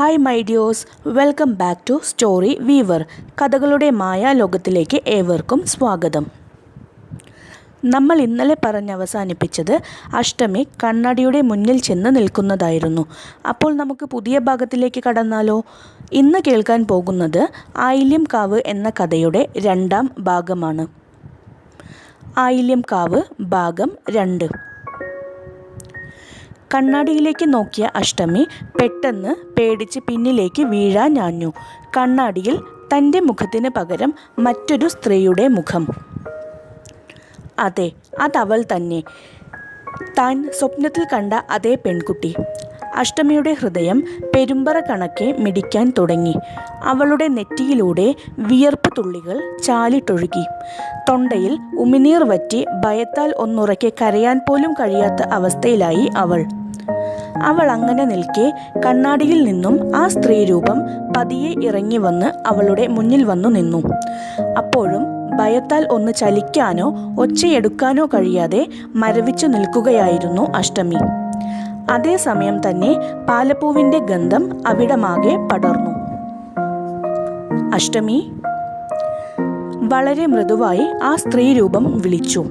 Hi my dears welcome back to story weaver കഥകളുടെ മായ ലോകത്തിലേക്ക് ഏവർക്കും സ്വാഗതം. നമ്മൾ ഇന്നലെ പറഞ്ഞ് അവസാനിപ്പിച്ചത് അഷ്ടമി കണ്ണടിയുടെ മുന്നിൽ ചെന്ന് നിൽക്കുന്നതായിരുന്നു. അപ്പോൾ നമുക്ക് പുതിയ ഭാഗത്തിലേക്ക് കടന്നാലോ? ഇന്ന് കേൾക്കാൻ പോകുന്നത് ആയില്യം കാവ് എന്ന കഥയുടെ രണ്ടാം ഭാഗമാണ്. ആയില്യം കാവ് ഭാഗം രണ്ട്. കണ്ണാടിയിലേക്ക് നോക്കിയ അഷ്ടമി പെട്ടെന്ന് പേടിച്ച് പിന്നിലേക്ക് വീഴാൻ ഞാഞ്ഞു കണ്ണാടിയിൽ തന്റെ മുഖത്തിന് പകരം മറ്റൊരു സ്ത്രീയുടെ മുഖം. അതെ അതവൾ തന്നെ. താൻ സ്വപ്നത്തിൽ കണ്ട അതേ പെൺകുട്ടി. അഷ്ടമിയുടെ ഹൃദയം പെരുമ്പറ കണക്കെ മിടിക്കാൻ തുടങ്ങി. അവളുടെ നെറ്റിയിലൂടെ വിയർപ്പ് തുള്ളികൾ ചാലിട്ടൊഴുകി. തൊണ്ടയിൽ ഉമിനീർ വറ്റി ഭയത്താൽ ഒന്നുറക്കെ കരയാൻ പോലും കഴിയാത്ത അവസ്ഥയിലായി അവൾ. അവൾ അങ്ങനെ നിൽക്കെ കണ്ണാടിയിൽ നിന്നും ആ സ്ത്രീരൂപം പതിയെ ഇറങ്ങി വന്ന് അവളുടെ മുന്നിൽ വന്നു നിന്നു. അപ്പോഴും ഭയത്താൽ ഒന്ന് ചലിക്കാനോ ഒച്ചയെടുക്കാനോ കഴിയാതെ മരവിച്ചു നിൽക്കുകയായിരുന്നു അഷ്ടമി. അതേസമയം തന്നെ പാലപ്പൂവിന്റെ ഗന്ധം അവിടമാകെ പടർന്നു. അഷ്ടമി വളരെ മൃദുവായി ആ സ്ത്രീരൂപം വിളിച്ചു.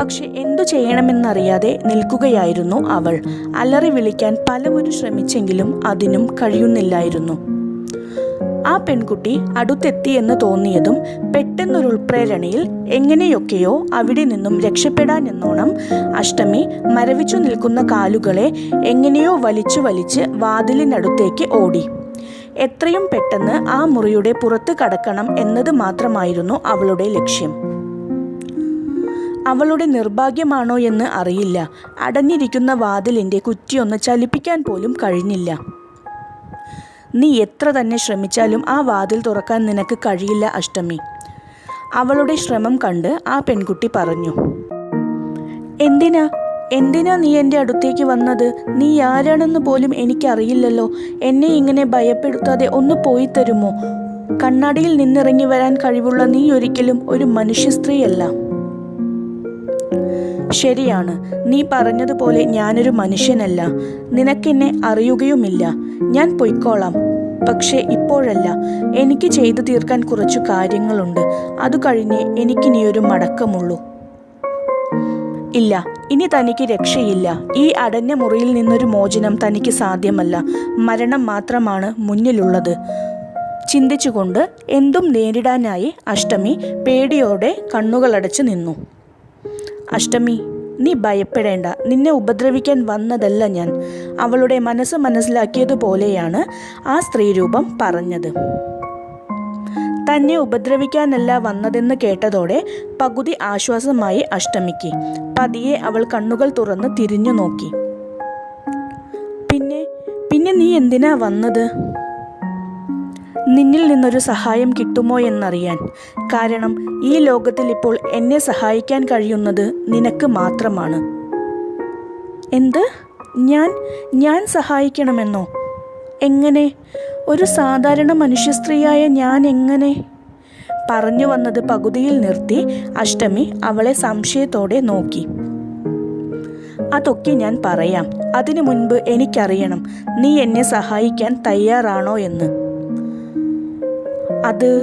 പക്ഷെ എന്തു ചെയ്യണമെന്നറിയാതെ നിൽക്കുകയായിരുന്നു അവൾ. അലറി വിളിക്കാൻ പലവരും ശ്രമിച്ചെങ്കിലും അതിനും കഴിയുന്നില്ലായിരുന്നു. ആ പെൺകുട്ടി അടുത്തെത്തിയെന്ന് തോന്നിയതും പെട്ടെന്നൊരു ഉൾപ്രേരണയിൽ എങ്ങനെയൊക്കെയോ അവിടെ നിന്നും രക്ഷപ്പെടാൻ എന്നോണം അഷ്ടമി മരവിച്ചു നിൽക്കുന്ന കാലുകളെ എങ്ങനെയോ വലിച്ചു വലിച്ച് വാതിലിനടുത്തേക്ക് ഓടി. എത്രയും പെട്ടെന്ന് ആ മുറിയുടെ പുറത്ത് കടക്കണം എന്നത് മാത്രമായിരുന്നു അവളുടെ ലക്ഷ്യം. അവളുടെ നിർഭാഗ്യമാണോ എന്ന് അറിയില്ല. അടഞ്ഞിരിക്കുന്ന വാതിലിന്റെ കുറ്റിയൊന്ന് ചലിപ്പിക്കാൻ പോലും കഴിഞ്ഞില്ല. നീ എത്ര തന്നെ ശ്രമിച്ചാലും ആ വാതിൽ തുറക്കാൻ നിനക്ക് കഴിയില്ല അഷ്ടമി. അവളുടെ ശ്രമം കണ്ട് ആ പെൺകുട്ടി പറഞ്ഞു. എന്തിനാ? എന്തിനാ നീ എന്റെ അടുത്തേക്ക് വന്നത്? നീ ആരാണെന്ന് പോലും എനിക്കറിയില്ലല്ലോ. എന്നെ ഇങ്ങനെ ഭയപ്പെടുത്താതെ ഒന്ന് പോയി തരുമോ? കണ്ണാടിയിൽ നിന്നിറങ്ങി വരാൻ കഴിവുള്ള നീ ഒരിക്കലും ഒരു മനുഷ്യ സ്ത്രീയല്ല ശരിയാണ്. നീ പറഞ്ഞതുപോലെ ഞാനൊരു മനുഷ്യനല്ല. നിനക്കെന്നെ അറിയുകയുമില്ല. ഞാൻ പൊയ്ക്കോളാം. പക്ഷേ ഇപ്പോഴല്ല. എനിക്ക് ചെയ്തു തീർക്കാൻ കുറച്ചു കാര്യങ്ങളുണ്ട്. അത് കഴിഞ്ഞ് എനിക്കിനിയൊരു മടക്കമുള്ളൂ. ഇല്ല. ഇനി തനിക്ക് രക്ഷയില്ല. ഈ അടഞ്ഞ മുറിയിൽ നിന്നൊരു മോചനം തനിക്ക് സാധ്യമല്ല. മരണം മാത്രമാണ് മുന്നിലുള്ളത്. ചിന്തിച്ചുകൊണ്ട് എന്തും നേരിടാനായി അഷ്ടമി പേടിയോടെ കണ്ണുകളടച്ച് നിന്നു. അഷ്ടമി നീ ഭയപ്പെടേണ്ട. നിന്നെ ഉപദ്രവിക്കാൻ വന്നതല്ല ഞാൻ. അവളുടെ മനസ്സ് മനസ്സിലാക്കിയതുപോലെയാണ് ആ സ്ത്രീരൂപം പറഞ്ഞത്. തന്നെ ഉപദ്രവിക്കാനല്ല വന്നതെന്ന് കേട്ടതോടെ പകുതി ആശ്വാസമായി അഷ്ടമിക്ക്. പതിയെ അവൾ കണ്ണുകൾ തുറന്ന് തിരിഞ്ഞു നോക്കി പിന്നെ പിന്നെ നീ എന്തിനാ വന്നത്? നിന്നിൽ നിന്നൊരു സഹായം കിട്ടുമോ എന്നറിയാൻ. കാരണം ഈ ലോകത്തിൽ ഇപ്പോൾ എന്നെ സഹായിക്കാൻ കഴിയുന്നത് നിനക്ക് മാത്രമാണ്. എന്ത്? ഞാൻ ഞാൻ സഹായിക്കണമെന്നോ? എങ്ങനെ? ഒരു സാധാരണ മനുഷ്യ സ്ത്രീയായ ഞാൻ എങ്ങനെ? പറഞ്ഞു വന്നത് പകുതിയിൽ നിർത്തി അഷ്ടമി അവളെ സംശയത്തോടെ നോക്കി. അതൊക്കെ ഞാൻ പറയാം. അതിനു മുൻപ് എനിക്കറിയണം നീ എന്നെ സഹായിക്കാൻ തയ്യാറാണോ എന്ന്. അത്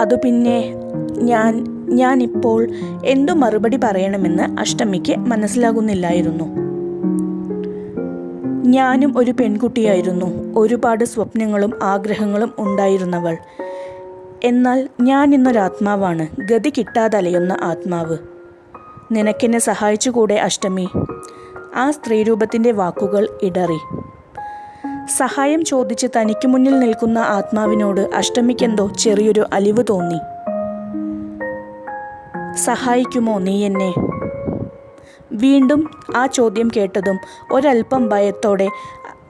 അത് പിന്നെ ഞാൻ ഞാനിപ്പോൾ എന്തു മറുപടി പറയണമെന്ന് അഷ്ടമിക്ക് മനസ്സിലാകുന്നില്ലായിരുന്നു. ഞാനും ഒരു പെൺകുട്ടിയായിരുന്നു. ഒരുപാട് സ്വപ്നങ്ങളും ആഗ്രഹങ്ങളും ഉണ്ടായിരുന്നവൾ. എന്നാൽ ഞാൻ ഇന്നൊരാത്മാവാണ് ഗതി കിട്ടാതലയുന്ന ആത്മാവ്. നിനക്കെന്നെ സഹായിച്ചുകൂടെ അഷ്ടമി? ആ സ്ത്രീരൂപത്തിന്റെ വാക്കുകൾ ഇടറി. സഹായം ചോദിച്ച് തനിക്ക് മുന്നിൽ നിൽക്കുന്ന ആത്മാവിനോട് അഷ്ടമിക്കെന്തോ ചെറിയൊരു അലിവ് തോന്നി. സഹായിക്കുമോ നീ എന്നെ? വീണ്ടും ആ ചോദ്യം കേട്ടതും ഒരൽപ്പം ഭയത്തോടെ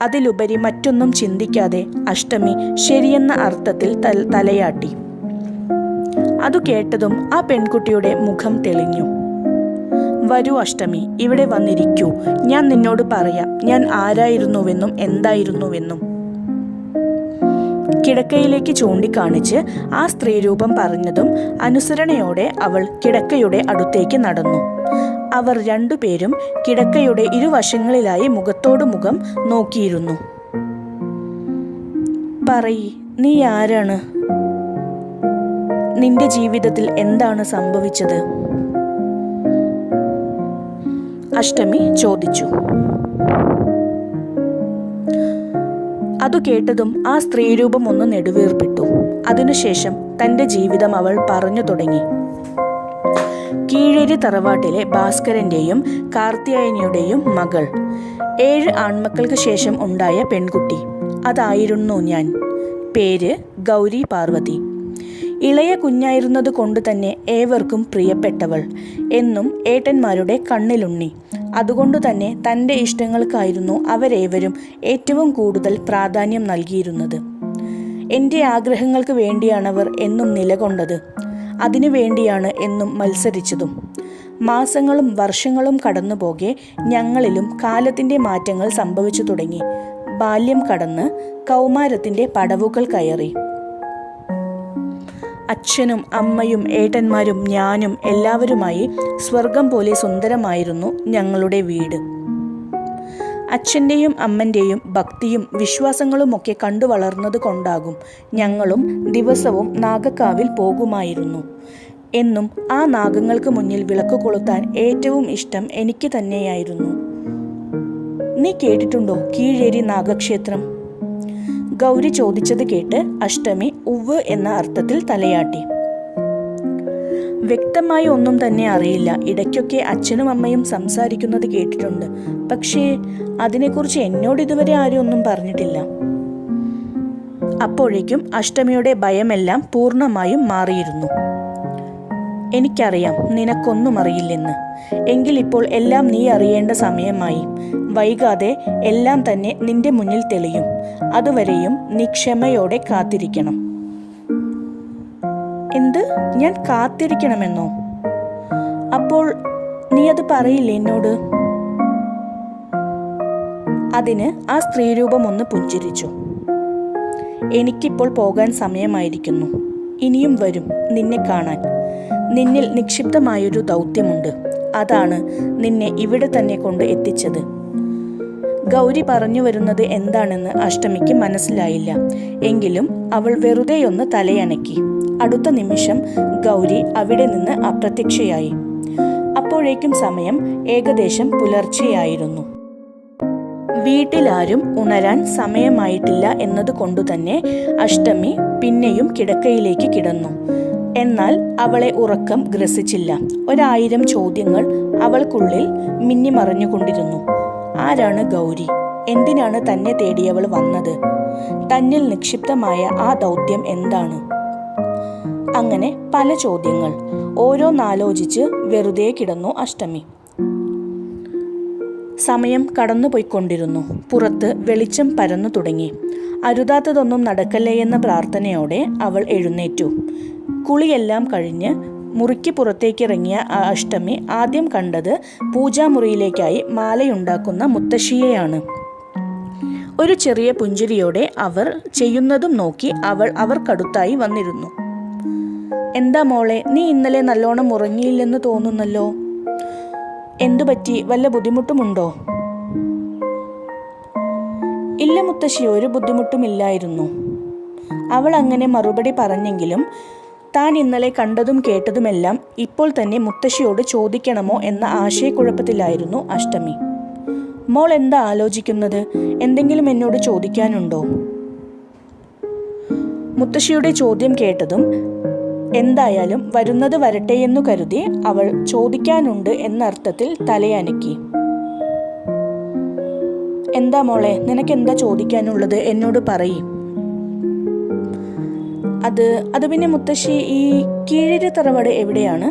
അതിലുപരി മറ്റൊന്നും ചിന്തിക്കാതെ അഷ്ടമി ശരിയെന്ന അർത്ഥത്തിൽ തൽ തലയാട്ടി. അതു കേട്ടതും ആ പെൺകുട്ടിയുടെ മുഖം തെളിഞ്ഞു. വരൂ അഷ്ടമി ഇവിടെ വന്നിരിക്കൂ. ഞാൻ നിന്നോട് പറയാം ഞാൻ ആരായിരുന്നുവെന്നും എന്തായിരുന്നുവെന്നും. കിടക്കയിലേക്ക് ചൂണ്ടിക്കാണിച്ച് ആ സ്ത്രീരൂപം പറഞ്ഞതും അനുസരണയോടെ അവൾ കിടക്കയുടെ അടുത്തേക്ക് നടന്നു. അവർ രണ്ടുപേരും കിടക്കയുടെ ഇരുവശങ്ങളിലായി മുഖത്തോട് മുഖം നോക്കിയിരുന്നു. പറയി നീ ആരാണ്? നിന്റെ ജീവിതത്തിൽ എന്താണ് സംഭവിച്ചത്? അഷ്ടമി ചോദിച്ചു. അതു കേട്ടതും ആ സ്ത്രീരൂപം ഒന്ന് നെടുവീർപ്പിട്ടു. അതിനുശേഷം തന്റെ ജീവിതം അവൾ പറഞ്ഞു തുടങ്ങി. കീഴേരി തറവാട്ടിലെ ഭാസ്കരന്റെയും കാർത്തിയായനിയുടെയും മകൾ. ഏഴ് ആൺമക്കൾക്ക് ശേഷം ഉണ്ടായ പെൺകുട്ടി. അതായിരുന്നു ഞാൻ. പേര് ഗൗരി പാർവതി. ഇളയ കുഞ്ഞായിരുന്നത് കൊണ്ട് തന്നെ ഏവർക്കും പ്രിയപ്പെട്ടവൾ എന്നും ഏട്ടന്മാരുടെ കണ്ണിലുണ്ണി. അതുകൊണ്ട് തന്നെ തന്റെ ഇഷ്ടങ്ങൾക്കായിരുന്നു അവരേവരും ഏറ്റവും കൂടുതൽ പ്രാധാന്യം നൽകിയിരുന്നത്. എന്റെ ആഗ്രഹങ്ങൾക്ക് വേണ്ടിയാണവർ എന്നും നിലകൊണ്ടത്. അതിനു വേണ്ടിയാണ് എന്നും മത്സരിച്ചതും. മാസങ്ങളും വർഷങ്ങളും കടന്നുപോകെ ഞങ്ങളിലും കാലത്തിന്റെ മാറ്റങ്ങൾ സംഭവിച്ചു തുടങ്ങി. ബാല്യം കടന്ന് കൗമാരത്തിന്റെ പടവുകൾ കയറി. അച്ഛനും അമ്മയും ഏട്ടന്മാരും ഞാനും എല്ലാവരുമായി സ്വർഗം പോലെ സുന്ദരമായിരുന്നു ഞങ്ങളുടെ വീട്. അച്ഛന്റെയും അമ്മന്റെയും ഭക്തിയും വിശ്വാസങ്ങളുമൊക്കെ കണ്ടു വളർന്നത് കൊണ്ടാകും ഞങ്ങളും ദിവസവും നാഗക്കാവിൽ പോകുമായിരുന്നു. എന്നും ആ നാഗങ്ങൾക്ക് മുന്നിൽ വിളക്ക് കൊളുത്താൻ ഏറ്റവും ഇഷ്ടം എനിക്ക് തന്നെയായിരുന്നു. നീ കേട്ടിട്ടുണ്ടോ കീഴേരി നാഗക്ഷേത്രം? ഗൗരി ചോദിച്ചത് കേട്ട് അഷ്ടമി ഉവ് എന്ന അർത്ഥത്തിൽ തലയാട്ടി. വ്യക്തമായി ഒന്നും തന്നെ അറിയില്ല. ഇടയ്ക്കൊക്കെ അച്ഛനും അമ്മയും സംസാരിക്കുന്നത് കേട്ടിട്ടുണ്ട്. പക്ഷേ അതിനെക്കുറിച്ച് എന്നോട് ഇതുവരെ ആരും ഒന്നും പറഞ്ഞിട്ടില്ല. അപ്പോഴേക്കും അഷ്ടമിയുടെ ഭയമെല്ലാം പൂർണമായും മാറിയിരുന്നു. എനിക്കറിയാം നിനക്കൊന്നും അറിയില്ലെന്ന്. എങ്കിൽ ഇപ്പോൾ എല്ലാം നീ അറിയേണ്ട സമയമായി. വൈകാതെ എല്ലാം തന്നെ നിന്റെ മുന്നിൽ തെളിയും. അതുവരെയും നീ ക്ഷമയോടെ കാത്തിരിക്കണം. എന്ത്? ഞാൻ കാത്തിരിക്കണമെന്നോ? അപ്പോൾ നീ അത് പറയില്ലേ എന്നോട്? അതിന് ആ സ്ത്രീരൂപം ഒന്ന് പുഞ്ചിരിച്ചു. എനിക്കിപ്പോൾ പോകാൻ സമയമായിരിക്കുന്നു. ഇനിയും വരും നിന്നെ കാണാൻ. നിന്നിൽ നിക്ഷിപ്തമായൊരു ദൗത്യമുണ്ട്. അതാണ് നിന്നെ ഇവിടെ തന്നെ കൊണ്ട് എത്തിച്ചത്. ഗൗരി പറഞ്ഞു വരുന്നത് എന്താണെന്ന് അഷ്ടമിക്ക് മനസ്സിലായില്ല. എങ്കിലും അവൾ വെറുതെയൊന്ന് തലയണക്കി അടുത്ത നിമിഷം ഗൗരി അവിടെ നിന്ന് അപ്രത്യക്ഷയായി. അപ്പോഴേക്കും സമയം ഏകദേശം പുലർച്ചെയായിരുന്നു. വീട്ടിലാരും ഉണരാൻ സമയമായിട്ടില്ല എന്നതുകൊണ്ടുതന്നെ അഷ്ടമി പിന്നെയും കിടക്കയിലേക്ക് കിടന്നു. എന്നാൽ അവളെ ഉറക്കം ഗ്രസിച്ചില്ല. ഒരായിരം ചോദ്യങ്ങൾ അവൾക്കുള്ളിൽ മിന്നിമറഞ്ഞുകൊണ്ടിരുന്നു. ആരാണ് ഗൗരി? എന്തിനാണ് തന്നെ തേടിയവൾ വന്നത്? തന്നിൽ നിക്ഷിപ്തമായ ആ ദൗത്യം എന്താണ്? അങ്ങനെ പല ചോദ്യങ്ങൾ ഓരോന്നാലോചിച്ച് വെറുതെ കിടന്നു അഷ്ടമി. സമയം കടന്നുപോയിക്കൊണ്ടിരുന്നു. പുറത്ത് വെളിച്ചം പരന്നു തുടങ്ങി. അരുതാത്തതൊന്നും നടക്കല്ലേ എന്ന പ്രാർത്ഥനയോടെ അവൾ എഴുന്നേറ്റു. കുളിയെല്ലാം കഴിഞ്ഞ് മുറിക്ക് പുറത്തേക്കിറങ്ങിയ ആ അഷ്ടമി ആദ്യം കണ്ടത് പൂജാമുറിയിലേക്കായി മാലയുണ്ടാക്കുന്ന മുത്തശ്ശിയെയാണ്. ഒരു ചെറിയ പുഞ്ചിരിയോടെ അവർ ചെയ്യുന്നതും നോക്കി അവൾ അവർക്കടുത്തായി വന്നിരുന്നു. എന്താ മോളെ നീ ഇന്നലെ നല്ലോണം ഉറങ്ങിയില്ലെന്ന് തോന്നുന്നല്ലോ? എന്തു പറ്റി? വല്ല ബുദ്ധിമുട്ടുമുണ്ടോ? ഇല്ല മുത്തശ്ശി ഒരു ബുദ്ധിമുട്ടുമില്ലായിരുന്നു. അവൾ അങ്ങനെ മറുപടി പറഞ്ഞെങ്കിലും താൻ ഇന്നലെ കണ്ടതും കേട്ടതുമെല്ലാം ഇപ്പോൾ തന്നെ മുത്തശ്ശിയോട് ചോദിക്കണമോ എന്ന ആശയക്കുഴപ്പത്തിലായിരുന്നു അഷ്ടമി. മോൾ എന്താ ആലോചിക്കുന്നത്? എന്തെങ്കിലും എന്നോട് ചോദിക്കാനുണ്ടോ? മുത്തശ്ശിയുടെ ചോദ്യം കേട്ടതും എന്തായാലും വരുന്നത് വരട്ടെ എന്ന് കരുതി അവൾ ചോദിക്കാനുണ്ട് എന്നർത്ഥത്തിൽ തലയനക്കി. എന്താ മോളെ നിനക്കെന്താ ചോദിക്കാനുള്ളത് എന്നോട് പറയും. അത് അത് പിന്നെ മുത്തശ്ശി ഈ കീഴേരി തറവാട് എവിടെയാണ്?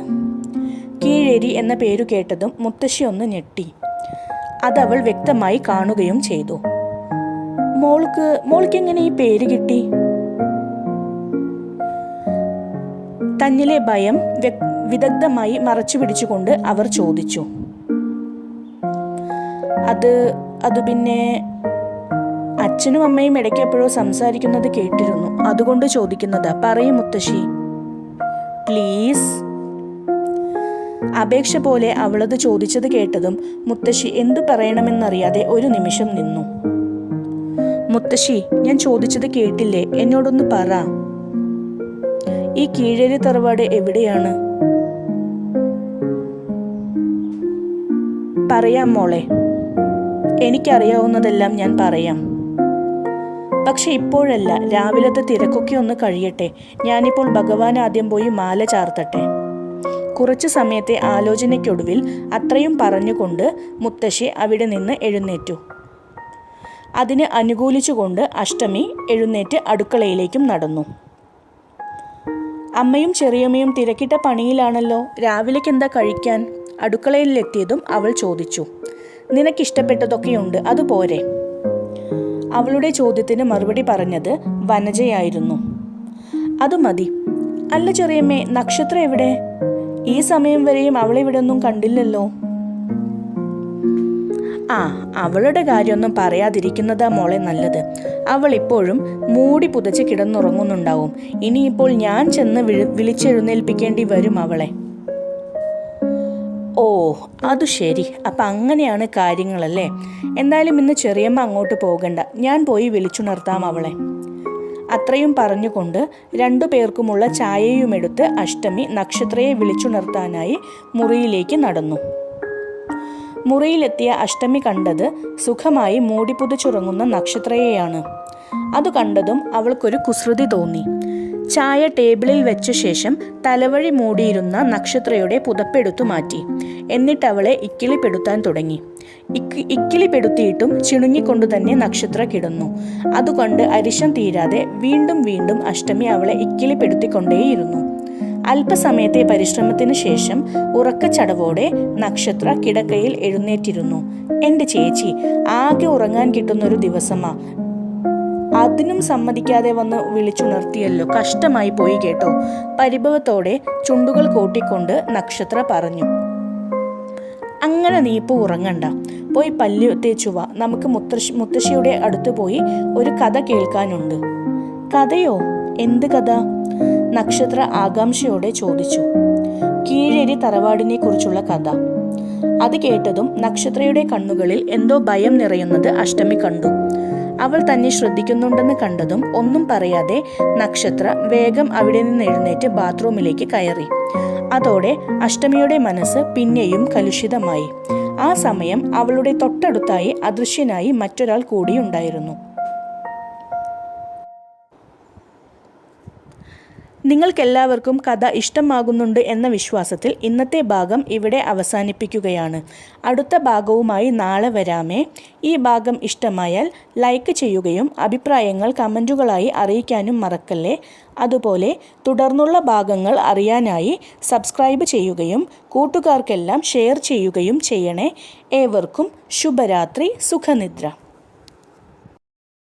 കീഴേരി എന്ന പേരു കേട്ടതും മുത്തശ്ശി ഒന്ന് ഞെട്ടി. അതവൾ വ്യക്തമായി കാണുകയും ചെയ്തു. മോൾക്ക് മോൾക്ക് എങ്ങനെ ഈ പേര് കിട്ടി? തന്നിലെ ഭയം വിദഗ്ധമായി മറച്ചു പിടിച്ചുകൊണ്ട് അവർ ചോദിച്ചു. അത് അത് പിന്നെ അച്ഛനും അമ്മയും ഇടയ്ക്ക് എപ്പോഴോ സംസാരിക്കുന്നത് കേട്ടിരുന്നു. അതുകൊണ്ട് ചോദിക്കുന്നത് പറയും മുത്തശ്ശി. പ്ലീസ് അപേക്ഷ പോലെ അവളത് ചോദിച്ചത് കേട്ടതും മുത്തശ്ശി എന്തു പറയണമെന്നറിയാതെ ഒരു നിമിഷം നിന്നു. മുത്തശ്ശി ഞാൻ ചോദിച്ചത് കേട്ടില്ലേ? എന്നോടൊന്ന് പറ. ഈ കീഴേരി തറവാട് എവിടെയാണ്? പറയാം മോളെ. എനിക്കറിയാവുന്നതെല്ലാം ഞാൻ പറയാം. പക്ഷെ ഇപ്പോഴല്ല. രാവിലത്തെ തിരക്കൊക്കെ ഒന്ന് കഴിയട്ടെ. ഞാനിപ്പോൾ ഭഗവാൻ ആദ്യം പോയി മാല ചാർത്തട്ടെ. കുറച്ച് സമയത്തെ ആലോചനയ്ക്കൊടുവിൽ അത്രയും പറഞ്ഞുകൊണ്ട് മുത്തശ്ശി അവിടെ നിന്ന് എഴുന്നേറ്റു. അതിനെ അനുകൂലിച്ചുകൊണ്ട് അഷ്ടമി എഴുന്നേറ്റ് അടുക്കളയിലേക്കും നടന്നു. അമ്മയും ചെറിയമ്മയും തിരക്കിട്ട പണിയിലാണല്ലോ. രാവിലേക്ക് എന്താ കഴിക്കാൻ? അടുക്കളയിലെത്തിയതും അവൾ ചോദിച്ചു. നിനക്കിഷ്ടപ്പെട്ടതൊക്കെയുണ്ട്. അതുപോരെ അവളുടെ ചോദ്യത്തിന് മറുപടി പറഞ്ഞത് വനജയായിരുന്നു. അത് മതി. അല്ല ചെറിയമ്മേ നക്ഷത്രം എവിടെ? ഈ സമയം വരെയും അവളെ ഇവിടെ ഒന്നും കണ്ടില്ലല്ലോ. ആ അവളുടെ കാര്യമൊന്നും പറയാതിരിക്കുന്നതാ മോളെ നല്ലത്. അവൾ ഇപ്പോഴും മൂടി പുതച്ച് കിടന്നുറങ്ങുന്നുണ്ടാവും. ഇനിയിപ്പോൾ ഞാൻ ചെന്ന് വിളി വിളിച്ചെഴുന്നേൽപ്പിക്കേണ്ടി വരും അവളെ. ഓ അത് ശരി. അപ്പം അങ്ങനെയാണ് കാര്യങ്ങളല്ലേ? എന്തായാലും ഇന്ന് ചെറിയമ്മ അങ്ങോട്ട് പോകണ്ട. ഞാൻ പോയി വിളിച്ചുണർത്താം അവളെ. അത്രയും പറഞ്ഞുകൊണ്ട് രണ്ടു പേർക്കുമുള്ള ചായയുമെടുത്ത് അഷ്ടമി നക്ഷത്രയെ വിളിച്ചുണർത്താനായി മുറിയിലേക്ക് നടന്നു. മുറിയിലെത്തിയ അഷ്ടമി കണ്ടത് സുഖമായി മൂടിപ്പുതിച്ചുറങ്ങുന്ന നക്ഷത്രയെയാണ്. അത് കണ്ടതും അവൾക്കൊരു കുസൃതി തോന്നി. ചായ ടേബിളിൽ വെച്ച ശേഷം തലവഴി മൂടിയിരുന്ന നക്ഷത്രയുടെ പുതപ്പെടുത്തു മാറ്റി. എന്നിട്ടവളെ ഇക്കിളിപ്പെടുത്താൻ തുടങ്ങി. ഇക്ക് ഇക്കിളിപ്പെടുത്തിയിട്ടും ചിണുങ്ങിക്കൊണ്ടു തന്നെ നക്ഷത്ര കിടന്നു. അതുകൊണ്ട് അരിശം തീരാതെ വീണ്ടും വീണ്ടും അഷ്ടമി അവളെ ഇക്കിളിപ്പെടുത്തിക്കൊണ്ടേയിരുന്നു അല്പസമയത്തെ പരിശ്രമത്തിന് ശേഷം ഉറക്കച്ചടവോടെ നക്ഷത്ര കിടക്കയിൽ എഴുന്നേറ്റിരുന്നു. എന്റെ ചേച്ചി ആകെ ഉറങ്ങാൻ കിട്ടുന്നൊരു ദിവസമാ. അതിനും സമ്മതിക്കാതെ വന്ന് വിളിച്ചുണർത്തിയല്ലോ. കഷ്ടമായി പോയി കേട്ടോ. പരിഭവത്തോടെ ചുണ്ടുകൾ കൂട്ടിക്കൊണ്ട് നക്ഷത്ര പറഞ്ഞു. അങ്ങനെ നീ ഇപ്പോൾ ഉറങ്ങണ്ട. പോയി പല്ലു തേച്ചു നമുക്ക് മുത്തശ്ശി മുത്തശ്ശിയുടെ അടുത്ത് പോയി ഒരു കഥ കേൾക്കാനുണ്ട്. കഥയോ? എന്ത് കഥ? നക്ഷത്ര ആകാംക്ഷയോടെ ചോദിച്ചു. കീഴേരി തറവാടിനെ കുറിച്ചുള്ള കഥ. അത് കേട്ടതും നക്ഷത്രയുടെ കണ്ണുകളിൽ എന്തോ ഭയം നിറയുന്നത് അഷ്ടമി കണ്ടു. അവൾ തന്നെ ശ്രദ്ധിക്കുന്നുണ്ടെന്ന് കണ്ടതും ഒന്നും പറയാതെ നക്ഷത്ര വേഗം അവിടെ നിന്ന് എഴുന്നേറ്റ് ബാത്റൂമിലേക്ക് കയറി. അതോടെ അഷ്ടമിയുടെ മനസ്സ് പിന്നെയും കലുഷിതമായി. ആ സമയം അവളുടെ തൊട്ടടുത്തായി അദൃശ്യനായി മറ്റൊരാൾ കൂടിയുണ്ടായിരുന്നു. നിങ്ങൾക്കെല്ലാവർക്കും കഥ ഇഷ്ടമാകുന്നുണ്ട് എന്ന വിശ്വാസത്തിൽ ഇന്നത്തെ ഭാഗം ഇവിടെ അവസാനിപ്പിക്കുകയാണ്. അടുത്ത ഭാഗവുമായി നാളെ വരാമേ. ഈ ഭാഗം ഇഷ്ടമായാൽ ലൈക്ക് ചെയ്യുകയും അഭിപ്രായങ്ങൾ കമന്റുകളായി അറിയിക്കാനും മറക്കല്ലേ. അതുപോലെ തുടർന്നുള്ള ഭാഗങ്ങൾ അറിയാനായി സബ്സ്ക്രൈബ് ചെയ്യുകയും കൂട്ടുകാർക്കെല്ലാം ഷെയർ ചെയ്യുകയും ചെയ്യണേ. ഏവർക്കും ശുഭരാത്രി സുഖനിദ്ര.